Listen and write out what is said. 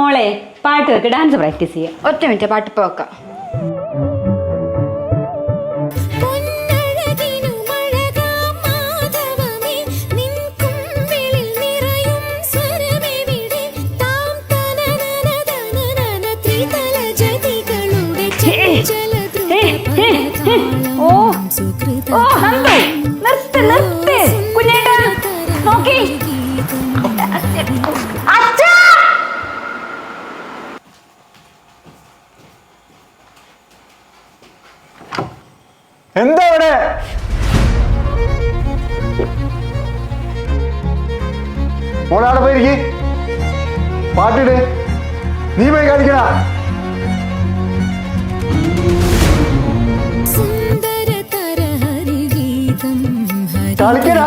മോളെ പാട്ട് വെക്ക് ഡാൻസ് പ്രാക്ടീസ് ചെയ്യാം. ഒറ്റ മിനിറ്റ് വെക്കാം. ഓ ഓ നന്ദു നിർത്ത് നിർത്ത്. കുഞ്ഞേട്ടാ നോക്കി. എന്താ ഇവിടെ മോളാടെ പോയിരിക്കി പാട്ടിട് നീ പോയി കാണിക്കണ. കളിക്കടാ.